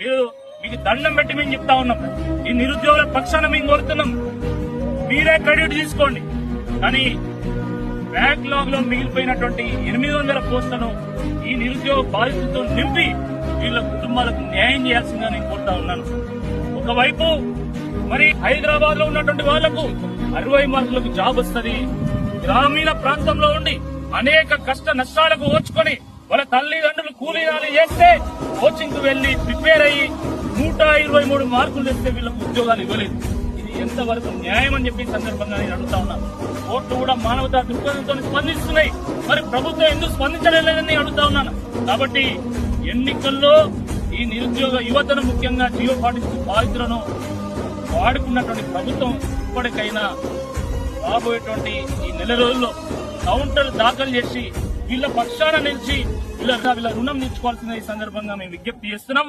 మీరు మీకు దండం పెట్టి మేము చెప్తా ఉన్నాం. ఈ నిరుద్యోగుల పక్షాన మేము కోరుతున్నాం. మీరే క్రెడిట్ తీసుకోండి. కానీ బ్యాక్లాగ్లో మిగిలిపోయినటువంటి ఎనిమిది వందల పోస్టులను ఈ నిరుద్యోగ బాధితులతో నింపి వీళ్ళ కుటుంబాలకు న్యాయం చేయాల్సిందిగా నేను కోరుతా ఉన్నాను. ఒకవైపు మరి హైదరాబాద్లో ఉన్నటువంటి వాళ్ళకు అరవై మార్కులకు జాబ్ వస్తుంది. గ్రామీణ ప్రాంతంలో ఉండి అనేక కష్ట నష్టాలకు ఓర్చుకొని చేస్తే కోచింగ్కు వెళ్ళి ప్రిపేర్ అయ్యి నూట ఇరవై మూడు మార్కులు తెస్తే వీళ్ళకు ఉద్యోగాలు ఇవ్వలేదు. ఇది ఎంతవరకు న్యాయం అని చెప్పి సందర్భంగా నేను అడుగుతా ఉన్నాను కోర్టు కూడా మానవతా దృక్పథంతో స్పందిస్తున్నాయి. మరి ప్రభుత్వం ఎందుకు స్పందించలేదని నేను అడుగుతా ఉన్నాను. కాబట్టి ఎన్నికల్లో ఈ నిరుద్యోగ యువతను ముఖ్యంగా జియో పార్టీ బాధితులను వాడుకున్నటువంటి ప్రభుత్వం ఇప్పటికైనా రాబోయేటువంటి ఈ నెల రోజుల్లో కౌంటర్ దాఖలు చేసి వీళ్ళ పక్షాన నిలిచి వీళ్ళ వీళ్ళ రుణం తీర్చుకోవాల్సిన ఈ సందర్భంగా మేము విజ్ఞప్తి చేస్తున్నాం.